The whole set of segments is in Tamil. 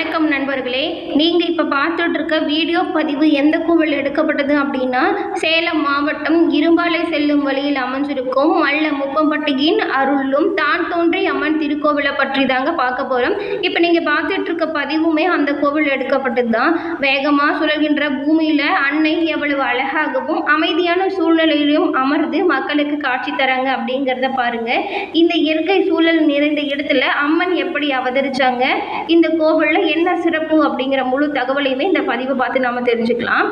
வணக்கம் நண்பர்களே. நீங்கள் இப்போ பார்த்துட்டு இருக்க வீடியோ பதிவு எந்த கோவில் எடுக்கப்பட்டது அப்படின்னா சேலம் மாவட்டம் இரும்பாலை செல்லும் வழியில் அமைஞ்சிருக்கும் மல்ல முப்பம்பட்டியின் அருளும் தான் தோன்றி அம்மன் திருக்கோவிலை பற்றி தாங்க பார்க்க போகிறோம் இப்போ நீங்கள் பார்த்துட்டு இருக்க பதிவுமே அந்த கோவில் எடுக்கப்பட்டது தான் வேகமாக சுழல்கின்ற பூமியில் அன்னை எவ்வளவு அழகாகவும் அமைதியான சூழ்நிலையிலும் அமர்ந்து மக்களுக்கு காட்சி தராங்க அப்படிங்கிறத பாருங்கள் இந்த இயற்கை சூழல் நிறைந்த இடத்துல அம்மன் எப்படி அவதரிச்சாங்க? இந்த கோவிலில் என்ன சிறப்பு அப்படிங்கிற முழு தகவலையுமே இந்த பதிவை பார்த்து நாம தெரிஞ்சுக்கலாம்.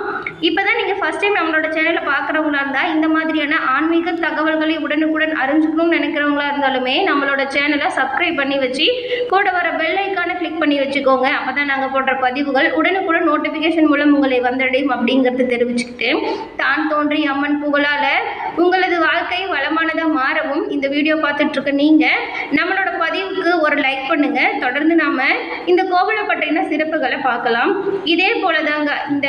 இப்போ தான் நீங்கள் ஃபஸ்ட் டைம் நம்மளோட சேனலை பார்க்குறவங்களா இருந்தால் இந்த மாதிரியான ஆன்மீக தகவல்களை உடனுக்குடன் அறிஞ்சுக்கணும்னு நினைக்கிறவங்களா இருந்தாலுமே நம்மளோட சேனலை சப்ஸ்கிரைப் பண்ணி வச்சு கூட வர பெல் ஐக்கானை கிளிக் பண்ணி வச்சுக்கோங்க. அப்போ தான் நாங்கள் போடுற பதிவுகள் உடனுக்குடன் நோட்டிஃபிகேஷன் மூலம் உங்களை வந்தடையும் அப்படிங்கிறத தெரிவிச்சுக்கிட்டு தான் தோன்றி அம்மன் புகழால் உங்களது வாழ்க்கை வளமானதாக மாறவும் இந்த வீடியோ பார்த்துட்டு இருக்க நீங்கள் நம்மளோட பதிவுக்கு ஒரு லைக் பண்ணுங்க. தொடர்ந்து நாம இந்த கோவிலை பற்றின சிறப்புகளை பார்க்கலாம். இதே போலதாங்க இந்த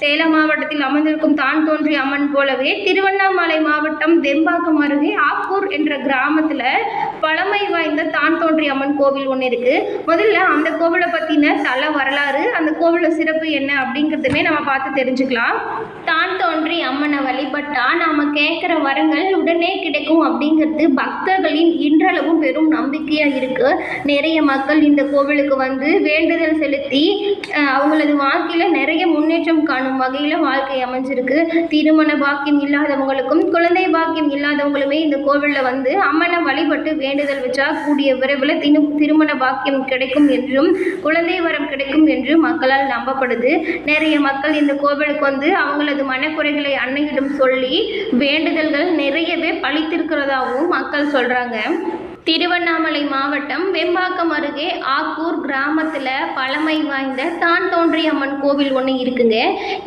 சேலம் மாவட்டத்தில் அமர்ந்திருக்கும் தான் தோன்றி அம்மன் போலவே திருவண்ணாமலை மாவட்டம் வெம்பாக்கம் அருகே ஆப்பூர் என்ற கிராமத்துல பழமை வாய்ந்த தான் தோன்றி அம்மன் கோவில் ஒன்று இருக்கு. முதல்ல அந்த கோவிலை பத்தின நல்ல வரலாறு அந்த கோவிலோட சிறப்பு என்ன அப்படிங்கிறதுமே நம்ம பார்த்து தெரிஞ்சுக்கலாம். தான் தோன்றி அம்மனை வழிபட்டா நாம கேட்குற வரங்கள் உடனே கிடைக்கும் அப்படிங்கிறது பக்தர்களின் இன்றளவும் பெரும் நம்பிக்கையாக இருக்கு. நிறைய மக்கள் இந்த கோவிலுக்கு வந்து வேண்டுதல் செலுத்தி அவங்களது வாழ்க்கையில நிறைய முன்னேற்றம் காணும் வகையில் வாழ்க்கை அமைஞ்சிருக்கு. திருமண பாக்கியம் இல்லாதவங்களுக்கும் குழந்தை பாக்கியம் இல்லாதவங்களுமே இந்த கோவிலில் வந்து அம்மனை வழிபட்டு வேண்டுதல் வச்சா கூடிய விரைவில் திரு திருமண பாக்கியம் கிடைக்கும் என்றும் குழந்தை அங்கீகாரம் கிடைக்கும் என்று மக்களால் நம்பப்படுது. நிறைய மக்கள் இந்த கோவிலுக்கு வந்து அவங்களது மனக்குறைகளை அன்னையிடம் சொல்லி வேண்டுதல்கள் நிறையவே பழித்திருக்கிறதாகவும் மக்கள் சொல்றாங்க. திருவண்ணாமலை மாவட்டம் வெம்பாக்கம் அருகே ஆக்கூர் கிராமத்தில் பழமை வாய்ந்த தான் தோன்றி அம்மன் கோவில் ஒன்று இருக்குங்க.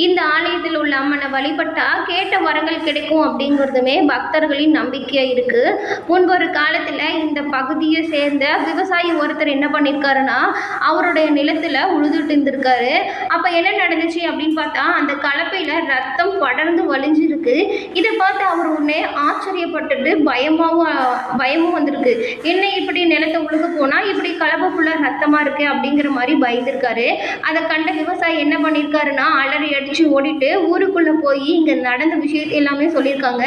இந்த ஆலயத்தில் உள்ள அம்மனை வழிபட்டால் கேட்ட வரங்கள் கிடைக்கும் அப்படிங்கிறதுமே பக்தர்களின் நம்பிக்கையாக இருக்குது முன்பொரு காலத்தில் இந்த பகுதியை சேர்ந்த விவசாயி ஒருத்தர் என்ன பண்ணியிருக்காருன்னா அவருடைய நிலத்தில் உழுதுட்டு இருந்திருக்காரு அப்போ என்ன நடந்துச்சு அப்படின்னு பார்த்தா அந்த கலப்பையில் ரத்தம் படர்ந்து வலிஞ்சிருக்கு இதை பார்த்து அவர் உடனே ஆச்சரியப்பட்டுட்டு பயமாகவும் பயமும் வந்திருக்கு. என்ன இப்படி நிலத்தை உழுக போனால் இப்படி கலப்பை ஃபுல்லாக ரத்தமாக இருக்கு அப்படிங்கிற மாதிரி பயந்துருக்காரு. அதை கண்ட விவசாயி என்ன பண்ணியிருக்காருன்னா அலறி அடித்து ஓடிட்டு ஊருக்குள்ளே போய் இங்கே நடந்த விஷயத்தை எல்லாமே சொல்லியிருக்காங்க.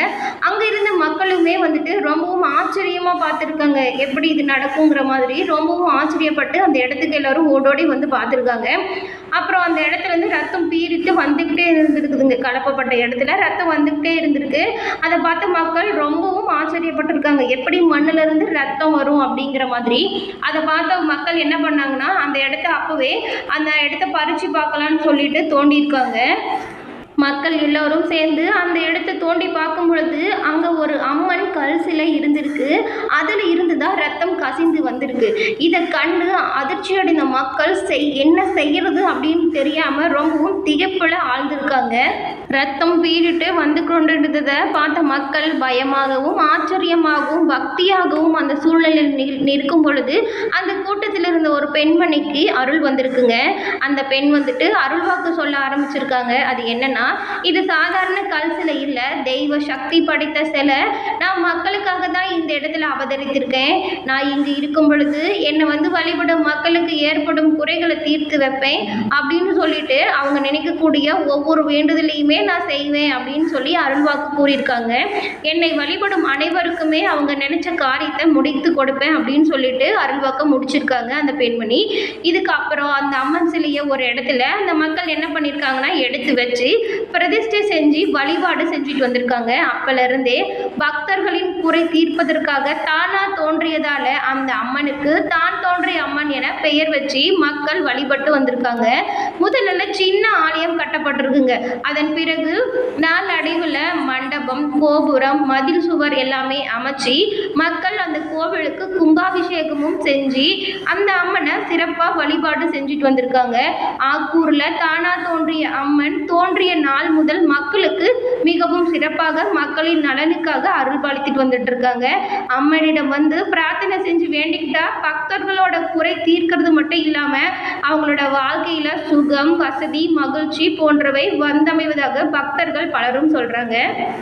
அங்கே இருந்த மக்களுமே வந்துட்டு ரொம்பவும் ஆச்சரியமாக பார்த்துருக்காங்க. எப்படி இது நடக்குங்கிற மாதிரி ரொம்பவும் ஆச்சரியப்பட்டு அந்த இடத்துக்கு எல்லாரும் ஓடோடி வந்து பார்த்துருக்காங்க. அப்புறம் அந்த இடத்துல இருந்து ரத்தம் பீறிட்டு வந்துக்கிட்டே இருந்திருக்குதுங்க. கலப்பப்பட்ட இடத்துல ரத்தம் வந்துக்கிட்டே இருந்திருக்கு. அதை பார்த்து மக்கள் ரொம்பவும் ஆச்சரியப்பட்டிருக்காங்க. எப்படி மண்ணுல இருந்து ரத்தம் வரும் அப்படிங்கிற மாதிரி அதை பார்த்த மக்கள் என்ன பண்ணாங்கன்னா அந்த இடத்த அப்போவே அந்த இடத்த பறித்து பார்க்கலான்னு சொல்லிட்டு தோண்டியிருக்காங்க. மக்கள் எல்லோரும் சேர்ந்து அந்த இடத்த தோண்டி பார்க்கும் பொழுது அங்கே ஒரு அம்மன் கல் சிலை இருந்திருக்கு. அதில் இருந்து தான் ரத்தம் கசிந்து வந்திருக்கு. இதை கண்டு அதிர்ச்சி அடைந்த மக்கள் செய் என்ன செய்கிறது அப்படின்னு தெரியாமல் ரொம்பவும் திகைப்பில் ஆழ்ந்திருக்காங்க. ரத்தம் பீறிட்டு வந்து கொண்டிருந்ததை பார்த்த மக்கள் பயமாகவும் ஆச்சரியமாகவும் பக்தியாகவும் அந்த சூழ்நிலையில் நி- நிற்கும் பொழுது அந்த கூட்டத்தில் இருந்த ஒரு பெண்மணிக்கு அருள் வந்திருக்குங்க. அந்த பெண் வந்துட்டு அருள்வாக்கு சொல்ல ஆரம்பிச்சிருக்காங்க. அது என்னன்னா இது சாதாரண கல் சிலை இல்லை தெய்வ சக்தி படைத்த சிலை. நான் மக்களுக்காக தான் இந்த இடத்துல அவதரித்திருக்கேன். நான் இங்கு இருக்கும் பொழுது என்னை வந்து வழிபடும் மக்களுக்கு ஏற்படும் குறைகளை தீர்த்து வைப்பேன் அப்படின்னு சொல்லிட்டு அவங்க நினைக்கக்கூடிய ஒவ்வொரு வேண்டுதலையுமே நான் செய்வேன் அப்படின்னு சொல்லி அருள்வாக்கு கூறியிருக்காங்க. என்னை வழிபடும் அனைவருக்குமே அவங்க நினைச்ச காரியத்தை முடித்து கொடுப்பேன் அப்படின்னு சொல்லிட்டு அருள்வாக்க முடிச்சிருக்காங்க அந்த பெண்மணி. இதுக்கப்புறம் அந்த அம்மன் சிலையை ஒரு இடத்துல அந்த மக்கள் என்ன பண்ணியிருக்காங்கன்னா எடுத்து வச்சு பிரதிஷ்டை செஞ்சு வழிபாடு செஞ்சுட்டு வந்திருக்காங்க. அப்பலருந்தே பக்தர்களின் குறை தீர்ப்பதற்காக தானா தோன்றியதால அந்த அம்மனுக்கு தான் தோன்றிய அம்மன் என பெயர் வச்சு மக்கள் வழிபட்டு வந்திருக்காங்க. முதல்ல சின்ன ஆலயம் கட்டப்பட்டிருக்குங்க. அதன் பிறகு நாளடைவில் மண்டபம் கோபுரம் மதில் சுவர் எல்லாமே அமைச்சு மக்கள் அந்த கோவிலுக்கு கும்பாபிஷேகமும் செஞ்சு அந்த அம்மனை சிறப்பாக வழிபாடு செஞ்சுட்டு வந்திருக்காங்க. ஆக்கூரில் தானா தோன்றிய அம்மன் தோன்றிய நாள் முதல் மக்களுக்கு மிகவும் சிறப்பாக மக்களின் நலனுக்காக அருள் பாலித்துட்டு வந்துட்டு இருக்காங்க அம்மனிடம் வந்து பிரார்த்தனை செஞ்சு வேண்டிக்கிட்டா பக்தர்களோட குறை தீர்க்கிறது மட்டும் இல்லாமல் அவங்களோட வாழ்க்கையில சுகம் வசதி மகிழ்ச்சி போன்றவை வந்தமைவதாக பக்தர்கள் பலரும் சொல்றாங்க.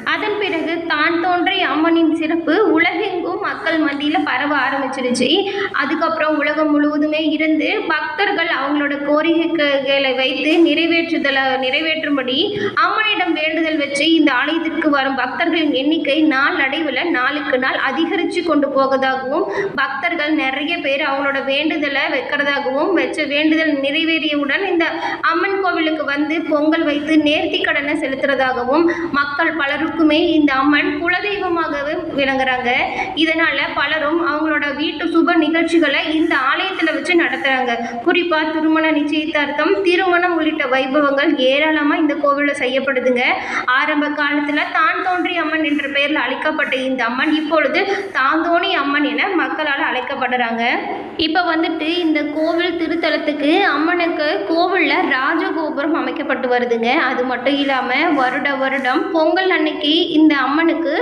அதன் பிறகு தான் தோன்றிய அம்மனின் சிறப்பு உலகெங்கும் மக்கள் மத்தியில் பரவ ஆரம்பிச்சிருச்சு அதுக்கப்புறம் உலகம் முழுவதுமே இருந்து பக்தர்கள் அவங்களோட கோரிக்கைகளை வைத்து நிறைவேற்றுதலை நிறைவேற்றும்படி அம்மனிடம் வேண்டுதல் வச்சு இந்த ஆலயத்திற்கு வரும் பக்தர்களின் எண்ணிக்கை நாளடைவில் நாளுக்கு நாள் அதிகரித்து கொண்டு போவதாகவும் பக்தர்கள் நிறைய பேர் அவங்களோட வேண்டுதலை வைக்கிறதாகவும் வச்ச வேண்டுதல் நிறைவேறியவுடன் இந்த அம்மன் கோவிலுக்கு வந்து பொங்கல் வைத்து நேர்த்தி கடனை செலுத்துறதாகவும் மக்கள் பலருக்குமே இந்த அம்மன் குலதெய்வமாகவே விளங்குறாங்க. இதனால பலரும் அவங்களோட வீட்டு சுப நிகழ்ச்சிகளை இந்த ஆலயத்தில் வச்சு நடத்துறாங்க. குறிப்பா திருமண நிச்சயதார்த்தம் திருமணம் உள்ளிட்ட வைபவங்கள் ஏராளமா இந்த கோவிலில் செய்யப்படுதுங்க. ஆரம்ப காலத்துல தான் தோன்றி அம்மன் என்ற பெயரில் அழைக்கப்பட்ட இந்த அம்மன் இப்பொழுது தாந்தோணி அம்மன் என மக்களால் அழைக்கப்படுறாங்க. இப்போ வந்துட்டு இந்த கோவில் திருத்தலத்துக்கு அம்மனுக்கு கோவிலில் ராஜகோபுரம் அமைக்கப்பட்டு வருதுங்க. அது மட்டும் இல்லாமல் வருட வருடம் பொங்கல் அன்னைக்கு இந்த அம்மனுக்கு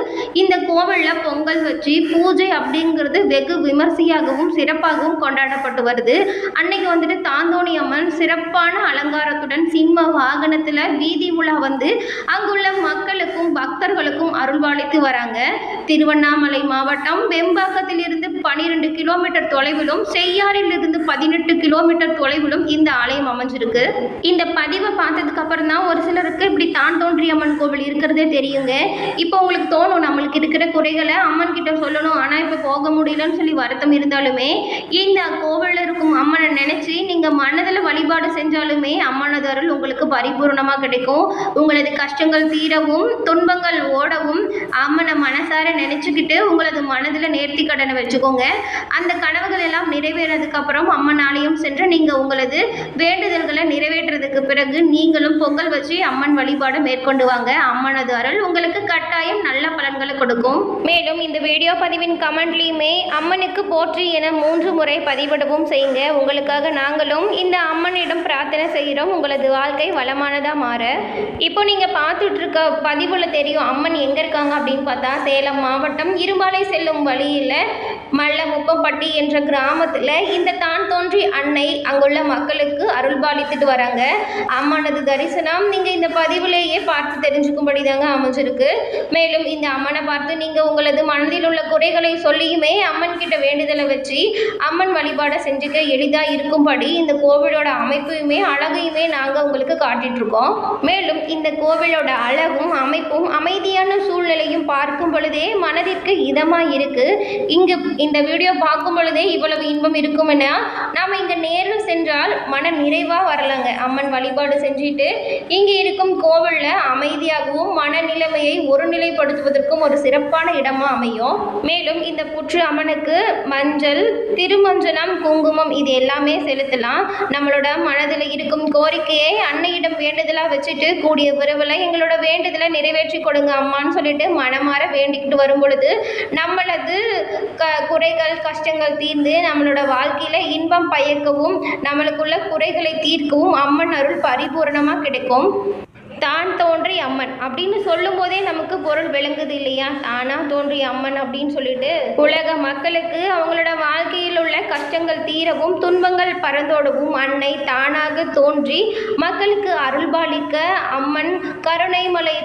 இந்த கோவிலில் பொங்கல் வச்சு பூஜை அப்படிங்கிறது வெகு விமர்சையாகவும் சிறப்பாகவும் கொண்டாடப்பட்டு வருது. அன்னைக்கு வந்துட்டு சாந்தோணி அம்மன் சிறப்பான அலங்காரத்துடன் சிம்ம வாகனத்தில் வீதி உலா வந்து அங்குள்ள மக்களுக்கும் பக்தர்களுக்கும் அருள்வாளித்து வராங்க. திருவண்ணாமலை மாவட்டம் வெம்பாக்கத்திலிருந்து பனிரெண்டு கிலோமீட்டர் தொலைவிலும் செய்யாறிலிருந்து பதினெட்டு கிலோமீட்டர் தொலைவிலும் இந்த ஆலயம் அமைஞ்சிருக்கு. இந்த பதிவை பார்த்ததுக்கு அப்புறம் தான் ஒரு சிலருக்கு இப்படி தான் தோன்றி அம்மன் கோவில் இருக்கிறதே தெரியுங்க. இப்போ உங்களுக்கு தோணும் நம்மளுக்கு இருக்கிற குறைகளை அம்மன் கிட்ட சொல்லணும். ஆனால் இப்போ போக முடியலன்னு சொல்லி வருத்தம் இருந்தாலுமே இந்த கோவிலில் இருக்கும் அம்மனை நினைச்சு மனதில் வழிபாடு செஞ்சாலுமே அம்மனது அருள் உங்களுக்கு பரிபூர்ணமாக கிடைக்கும். உங்களது கஷ்டங்கள் தீரவும் துன்பங்கள் ஓடவும் அம்மனை மனசார நினச்சிக்கிட்டு உங்களது மனதில் நேர்த்தி கடனை வச்சுக்கோங்க. அந்த கனவுகள் எல்லாம் நிறைவேறதுக்கு அப்புறம் அம்மன் ஆலயம் சென்று நீங்கள் உங்களது வேண்டுதல்களை நிறைவேற்றுறதுக்கு பிறகு நீங்களும் பொங்கல் வச்சு அம்மன் வழிபாடு மேற்கொண்டு வாங்க. அம்மனது அருள் உங்களுக்கு கட்டாயம் நல்ல பலன்களை கொடுக்கும். மேலும் இந்த வீடியோ பதிவின் கமெண்ட்லேயுமே அம்மனுக்கு போற்றி என மூன்று முறை பதிவிடவும் செய்யுங்க. உங்களுக்காக நாங்களும் இந்த அம்மனிடம் பிரார்த்தனை செய்கிறோம். உங்களது வாழ்க்கை வளமானதாக மாற. இப்போ நீங்கள் பார்த்துட்ருக்க பதிவில் தெரியும் அம்மன் எங்கே இருக்காங்க அப்படின்னு பார்த்தா சேலம் மாவட்டம் இரும்பாலை செல்லும் வழியில் மல்ல முப்பம்பட்டி என்ற கிராமத்தில் இந்த தான் தோன்றி அன்னை அங்குள்ள மக்களுக்கு அருள்பாலித்துட்டு வராங்க. அம்மனது தரிசனம் நீங்கள் இந்த பதிவிலேயே பார்த்து தெரிஞ்சுக்கும்படி தாங்க அமைஞ்சிருக்கு. மேலும் இந்த அம்மனை பார்த்து நீங்கள் உங்களது மனதில் உள்ள குறைகளை சொல்லியுமே அம்மன் கிட்ட வேண்டுதலை வச்சு அம்மன் வழிபாடை செஞ்சுக்க எளிதாக இருக்கும்படி இந்த இந்த கோவிலோட அமைப்பையுமே அழகையுமே நாங்கள் உங்களுக்கு காட்டிட்ருக்கோம் மேலும் இந்த கோவிலோட அழகும் அமைப்பும் அமைதியான சூழ்நிலையும் பார்க்கும் பொழுதே மனதிற்கு இதமாக இருக்குது இங்கு இந்த வீடியோ பார்க்கும் பொழுதே இவ்வளவு இன்பம் இருக்குமென்னா நாம் இங்கே நேரில் சென்றால் மன நிறைவாக வரலாங்க. அம்மன் வழிபாடு செஞ்சுட்டு இங்கே இருக்கும் கோவிலில் அமைதியாகவும் மனநிலைமையை ஒருநிலைப்படுத்துவதற்கும் ஒரு சிறப்பான இடமாக அமையும். மேலும் இந்த புற்று அம்மனுக்கு மஞ்சள் திருமஞ்சனம் குங்குமம் இது எல்லாமே செலுத்தலாம். நம்மளோட மனதில் இருக்கும் கோரிக்கையை அன்னையிடம் வேண்டுதலாக வச்சுட்டு கூடிய விரைவில் எங்களோட வேண்டுதலை நிறைவேற்றி கொடுங்க அம்மான்னு சொல்லிட்டு மனமாற வேண்டிக்கிட்டு வரும் பொழுது நம்மளது க குறைகள் கஷ்டங்கள் தீர்ந்து நம்மளோட வாழ்க்கையில் இன்பம் பயக்கவும் நம்மளுக்குள்ள குறைகளை தீர்க்கவும் அம்மன் அருள் பரிபூரணமாக கிடைக்கும். தான் தோன்றி அம்மன் அப்படின்னு சொல்லும் போதே நமக்கு பொருள் விளங்குது இல்லையா? தானா தோன்றி அம்மன் அப்படின்னு சொல்லிட்டு உலக மக்களுக்கு அவங்களோட வாழ்க்கையில் உள்ள கஷ்டங்கள் தீரவும் துன்பங்கள் பறந்தோடவும் அன்னை தானாக தோன்றி மக்களுக்கு அருள்பாலிக்க அம்மன் கருணை மலை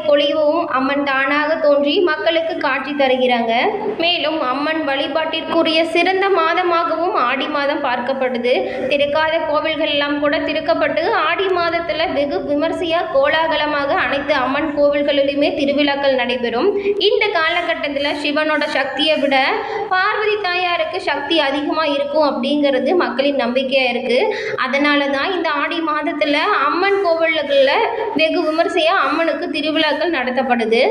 அம்மன் தானாக தோன்றி மக்களுக்கு காட்சி தருகிறாங்க. மேலும் அம்மன் வழிபாட்டிற்குரிய சிறந்த மாதமாகவும் ஆடி மாதம் பார்க்கப்படுது திறக்காத கோவில்கள் எல்லாம் கூட திறக்கப்பட்டு ஆடி மாதத்துல வெகு விமர்சையா காலமாக அனைத்து அம்மன் கோவில்களிலுமே திருவிழாக்கள் நடைபெறும். இந்த காலகட்டத்தில் சிவனோட சக்தியை விட பார்வதி தாயாருக்கு சக்தி அதிகமாக இருக்கும் அப்படிங்கிறது மக்களின் நம்பிக்கையாக இருக்குது அதனால தான் இந்த ஆடி மாதத்தில் அம்மன் கோவில்களில் வெகு விமர்சையாக அம்மனுக்கு திருவிழாக்கள் நடத்தப்படுது.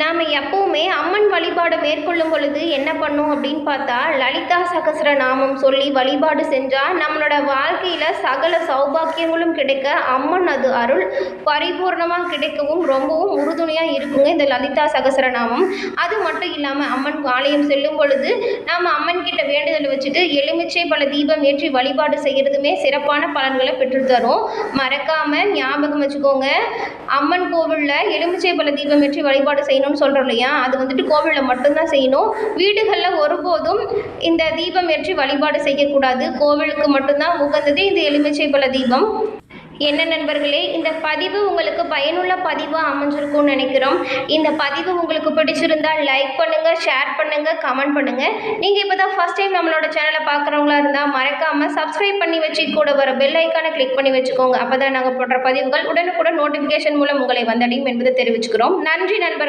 நாம் எப்பவுமே அம்மன் வழிபாடு மேற்கொள்ளும் பொழுது என்ன பண்ணும் அப்படின்னு பார்த்தா லலிதா சகஸ்ர நாமம் சொல்லி வழிபாடு செஞ்சால் நம்மளோட வாழ்க்கையில் சகல சௌபாக்கியங்களும் கிடைக்க அம்மன் அது அருள் பரிபூர்ணமாக கிடைக்கவும் ரொம்பவும் உறுதுணையாக இருக்குங்க இந்த லலிதா சகஸ்ர நாமம். அது மட்டும் இல்லாமல் அம்மன் ஆலயம் செல்லும் பொழுது நாம் அம்மன் கிட்ட வேண்டுதல் வச்சுட்டு எலுமிச்சை பல தீபம் ஏற்றி வழிபாடு செய்கிறதுமே சிறப்பான பலன்களை பெற்றுத்தரும் மறக்காமல் ஞாபகம் வச்சுக்கோங்க. அம்மன் கோவிலில் எலுமிச்சை பல தீபம் ஏற்றி வழிபாடு செய்யணும் செய்யணும்னு சொல்கிறோம் இல்லையா? அது வந்துட்டு கோவிலில் மட்டும்தான் செய்யணும். வீடுகளில் ஒருபோதும் இந்த தீபம் ஏற்றி வழிபாடு செய்யக்கூடாது. கோவிலுக்கு மட்டும்தான் உகந்தது இந்த எலுமிச்சை பல தீபம். என்ன நண்பர்களே இந்த பதிவு உங்களுக்கு பயனுள்ள பதிவாக அமைஞ்சிருக்கும்னு நினைக்கிறோம். இந்த பதிவு உங்களுக்கு பிடிச்சிருந்தால் லைக் பண்ணுங்கள் ஷேர் பண்ணுங்கள் கமெண்ட் பண்ணுங்கள் நீங்கள் இப்போ தான் ஃபஸ்ட் டைம் நம்மளோட சேனலை பார்க்குறவங்களா இருந்தால் மறக்காமல் சப்ஸ்கிரைப் பண்ணி வச்சு கூட வர பெல் ஐக்கானை கிளிக் பண்ணி வச்சுக்கோங்க. அப்போ தான் நாங்கள் போடுற பதிவுகள் உடனுக்குடன் நோட்டிஃபிகேஷன் மூலம் உங்களை வந்தடையும் என்பதை தெரிவிச்சுக்கிறோம். நன்றி நண்பர்கள்.